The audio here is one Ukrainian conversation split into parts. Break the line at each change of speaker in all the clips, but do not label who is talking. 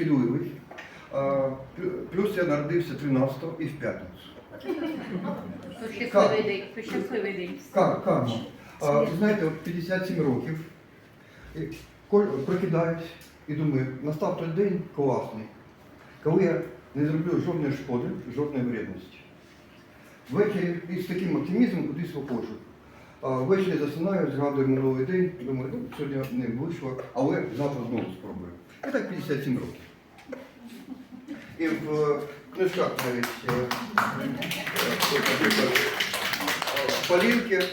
шкідливий. Плюс я народився 13-го і в п'ятницю.
То щасливий день, то щасливий день.
Кар- Карма. А, знаєте, от 57 років. І прокидаюсь і думаю, настав той день класний, коли я не зроблю жодної шкоди, жодної вредності. Ввечері із таким оптимізмом кудись виходжу. Ввечері засинаю, згадую минулий день, думаю, ну, сьогодні не вийшло, але завтра знову спробую. І так 57 років. І в е, книжках навіть е, Полінки,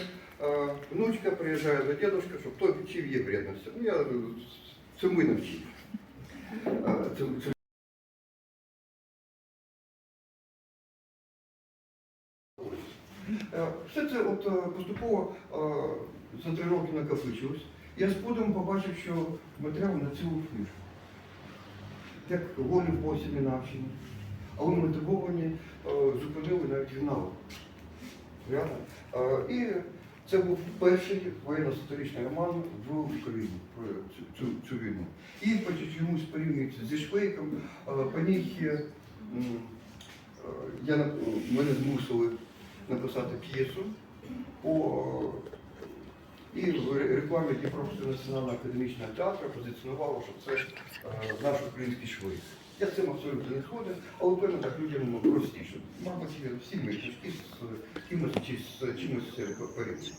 е, внучка приїжджає до дідушка, щоб той вчив її вредності. Ну, я цьому і навчив. Все це от поступово за три роки накопичилось. Я з подивом побачив, що матеріал на цілу книжку. Як волі в посібі навчені. Але мотивовані е, зупинили навіть фінал. Е, І це був перший воєнно-сатиричний роман в Україні про цю, цю, цю війну. І по чомусь порівнюється зі Швейком, е, по е, я, мене змусили написати п'єсу по і в ре- рекламі Дніпровського національного академічного театру позиціонувало, що це е, наш український швейк. Я з цим абсолютно не згоден, але певно так людям ну, простіше. Мабуть, всі ми книжки з кимось чи з чимось порівняні.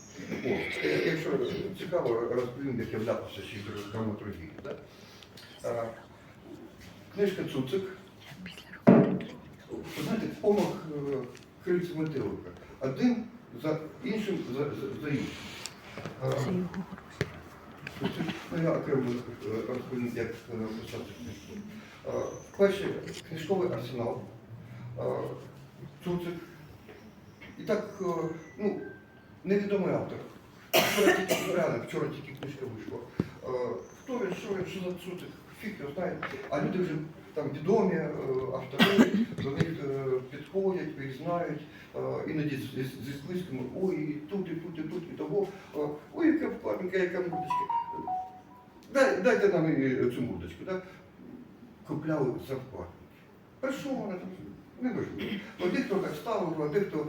О, е, Якщо цікаво, розповім, як я вдався ще драматургії. Е, Книжка Цуцик. Знаєте, помах е, крильця метелика. Один за іншим за іншим. Це, Ну, е, е. Е, Перший книжковий арсенал, Цуцик. І так, е, ну, невідомий автор. Вчора тільки, реально, вчора тільки книжка вийшла. Хто він, що він, що за Цуцик? Фіг його знає. А люди вже там відомі е, автори, до них е, підходять, їх е, іноді зі списками, ой, і тут, і тут, і тут, і того, ой, яка вкладинка, яка мудочка. Дай, дайте нам цю мудочку. Да? Купляли за вкладинки. А вона там? Неважливо. Ну, дехто так ставив, а дехто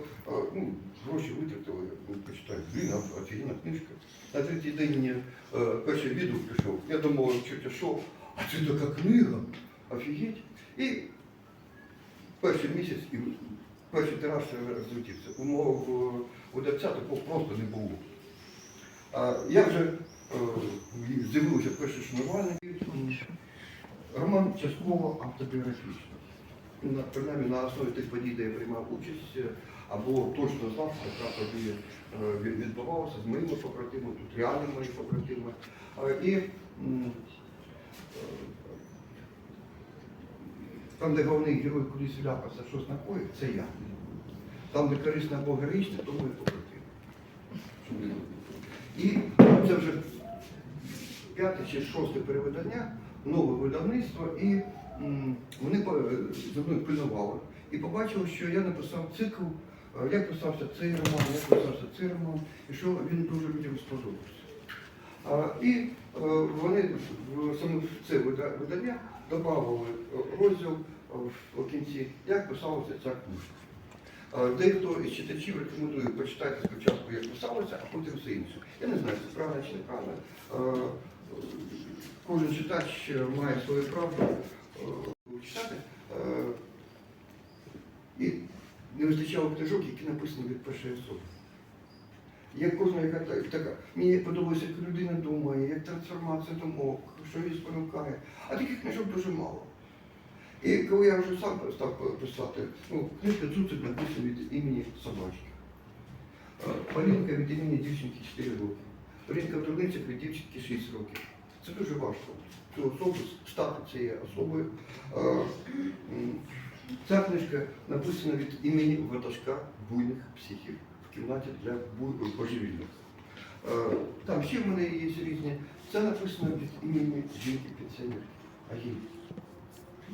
ну, гроші витратили, почитають, блін, офігенна книжка. На третій день мені перший відгук пішов. Я думав, що, а це така книга, офігеть. І перший місяць і перший тираж розлетівся. У мого е, такого просто не було. А я вже з'явилося перші шанувальники. Роман частково автобіографічний. На, принаймні на основі тих подій, де я приймав участь, або точно знав, яка подія е, відбувалася з моїми побратимами, тут реально мої побратими. Е, І там, де головний герой кудись вляпався, щось накоїв, це я. Там, де корисне або героїчне, то ви розуміли. І це вже п'яте чи шосте перевидання, нове видавництво, і вони за мною пильнували. І побачили, що я написав цикл, е, як писався цей роман, як писався цей роман, і що він дуже людям сподобався. І е, вони саме в це видання додавали розділ е, в кінці, як писалася ця книжка. Е, Дехто із читачів рекомендує почитати спочатку, як писалося, а потім все інше. Я не знаю, це правильно чи неправильно. Е, Кожен читач е, має своє право е, читати. Е, І не вистачало книжок, які написані від першої особи. Як кожна яка та- така. Мені подобається, як людина думає, як трансформація думок, що її спонукає. А таких книжок дуже мало. І коли я вже сам став писати, ну, книжка Цуцик написана від імені собачки. Полінка від імені дівчинки 4 роки. Полінка Турницяк від дівчинки 6 років. Це дуже важко. Цю особу стати цією особою. Ця книжка написана від імені ватажка буйних психів кімнаті для божевільних. Е, Там ще в мене є різні. Це написано від імені жінки пенсіонерки. Агіль.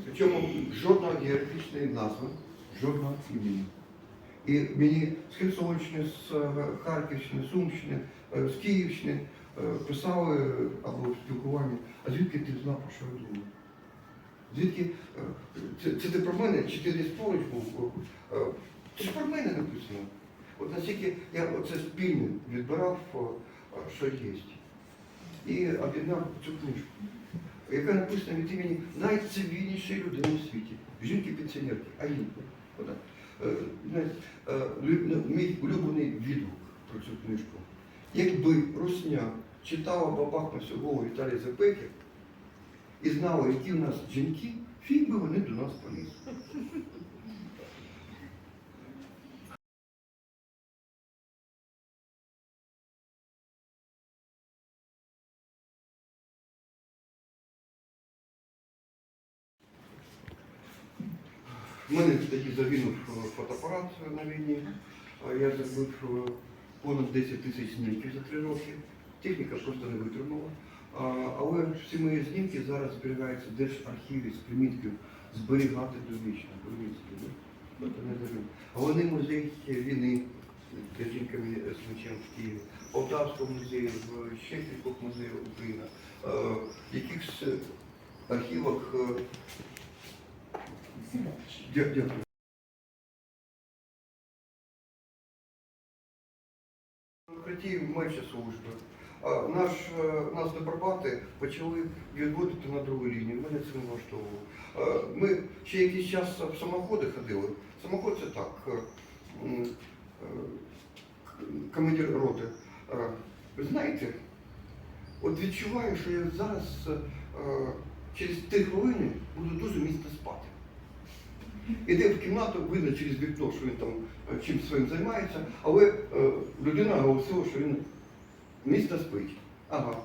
Причому жодної географічної назви, жодного імені. І мені з Херсонщини, з е, Харківщини, Сумщини, е, з Київщини писали або в спілкуванні, а звідки ти знав, про що я думаю? Звідки це, це ти про мене, чи ти десь поруч був? Це ж про мене написано. От наскільки я оце спільне відбирав, що є. І об'єднав цю книжку, яка написана від імені найцивільнішої людини в світі, жінки-пенсіонерки, Аїнки. Вона. Е, е, ну, Мій улюблений відгук про цю книжку. Якби Русня читала бабах на Віталія Запеків і знала, які в нас жінки, фіг би вони до нас полізли. В мене тоді загинув е, фотоапарат на війні. А Я зробив е, понад 10 тисяч знімків за три роки. Техніка просто не витримала. Але всі мої знімки зараз зберігаються в Держархіві з приміткою зберігати довічно. Тобто не дарю. Головний музей війни з жінками з мечем в Києві, Полтавського музею, ще кількох музеїв Україна, е, якихось архівах. Дя- Дякую. Демократії менше служби. Наш, е, нас депробати почали відводити на другу лінію. Мене це не влаштовувало. Е, Ми ще якийсь час в самоходи ходили. Самоход це так. е, Командир роти. Ви знаєте, от відчуваю, що я зараз через три хвилини буду дуже міцно спати. Іде в кімнату, видно через вікно, що він там е, чим своїм займається, але е, людина оголосила, що він місто спить. Ага.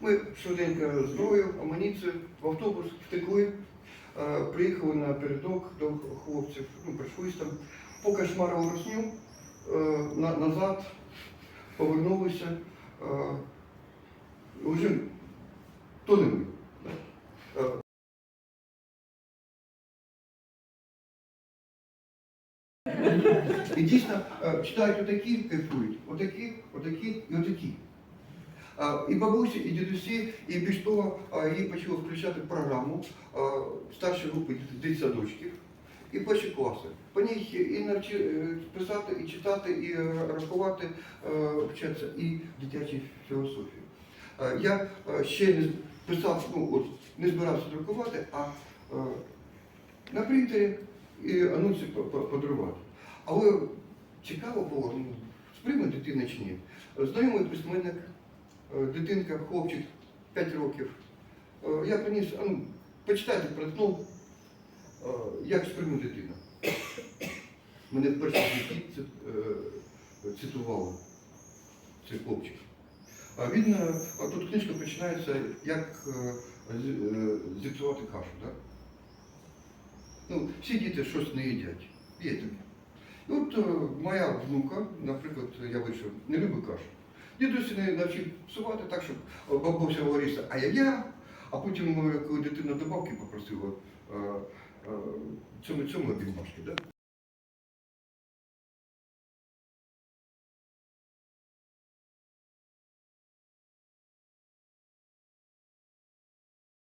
Ми швиденько зброю, амуніцію, в автобус втекли, е, приїхали на передок до хлопців, ну, прийшлись там, поки е, на, назад, повернулися, вже то не ми. І дійсно е, читають отакі, кайфують, отакі, отакі і отакі. І бабусі, і дідусі, і більш того, їй почали включати програму а, старші групи дитсадочків і перші класи. По ній і навчи е, писати, і читати, і е, рахувати вчаться, і дитячі філософії. Я ще не писав, ну от не збирався друкувати, а на принтері і анонси по- по- подарувати. Але цікаво було, ну, сприйме дитина чи ні. Знайомий письменник, е, дитинка, хлопчик 5 років. Е, Я приніс, ну, почитайте, проткнув, е, як сприйме дитина. Мене в першій житті ци- цитували цей хлопчик. А він, а тут книжка починається, як зіпсувати кашу. Так? Ну, всі діти щось не їдять. Є таке. От е, моя внука, наприклад, я вийшов, не любить кашу. Дідусь не навчив псувати так, щоб бабуся говорила ай-яй-я, а потім, е, коли дитина добавки попросила, е, цьому цьому обіймашки, да?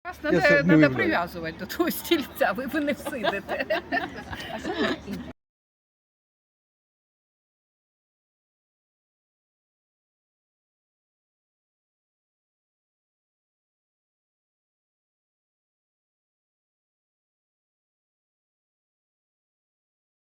Вас треба, прив'язувати до того стільця, ви не всидите.
А що ви закінчили?